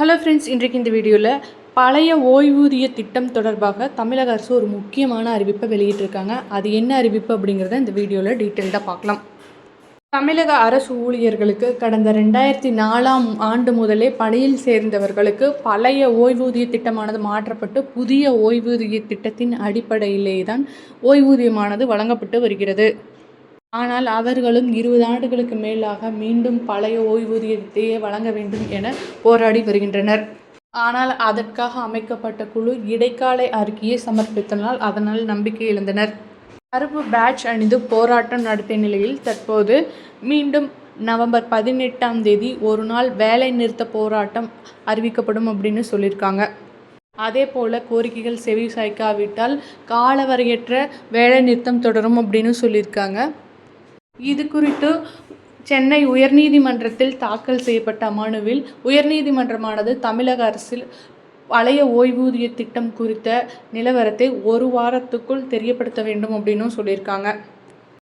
Hello friends இன்றைக்கு இந்த வீடியோவில் பழைய ஓய்வூதிய திட்டம் தொடர்பாக தமிழக அரசு ஒரு முக்கியமான அறிவிப்பை வெளியிட்டிருக்காங்க. அது என்ன அறிவிப்பு அப்படிங்கிறத இந்த வீடியோவில் டீட்டெயில்டாக பார்க்கலாம். தமிழக அரசு ஊழியர்களுக்கு கடந்த ரெண்டாயிரத்தி நாலாம் ஆண்டு முதலே பணியில் சேர்ந்தவர்களுக்கு பழைய ஓய்வூதிய திட்டமானது மாற்றப்பட்டு புதிய ஓய்வூதிய திட்டத்தின் அடிப்படையிலே தான் ஓய்வூதியமானது வழங்கப்பட்டு வருகிறது. ஆனால் அவர்களும் இருபது ஆண்டுகளுக்கு மேலாக மீண்டும் பழைய ஓய்வூதியத்தையே வழங்க வேண்டும் என போராடி வருகின்றனர். ஆனால் அதற்காக அமைக்கப்பட்ட குழு இடைக்கால அறிக்கையை சமர்ப்பித்தனால் அதனால் நம்பிக்கை இழந்தனர். கருப்பு பேட்ச் அணிந்து போராட்டம் நடத்திய நிலையில் தற்போது மீண்டும் நவம்பர் பதினெட்டாம் தேதி ஒரு நாள் வேலை நிறுத்த போராட்டம் அறிவிக்கப்படும் அப்படின்னு சொல்லியிருக்காங்க. அதே போல் கோரிக்கைகள் செவி சாய்க்காவிட்டால் காலவரையற்ற வேலை நிறுத்தம் தொடரும் அப்படின்னு சொல்லியிருக்காங்க. இது குறித்து சென்னை உயர்நீதிமன்றத்தில் தாக்கல் செய்யப்பட்ட மனுவில் உயர்நீதிமன்றமானது தமிழக அரசில் பழைய ஓய்வூதிய திட்டம் குறித்த நிலவரத்தை ஒரு வாரத்துக்குள் தெரியப்படுத்த வேண்டும் அப்படின்னும் சொல்லியிருக்காங்க.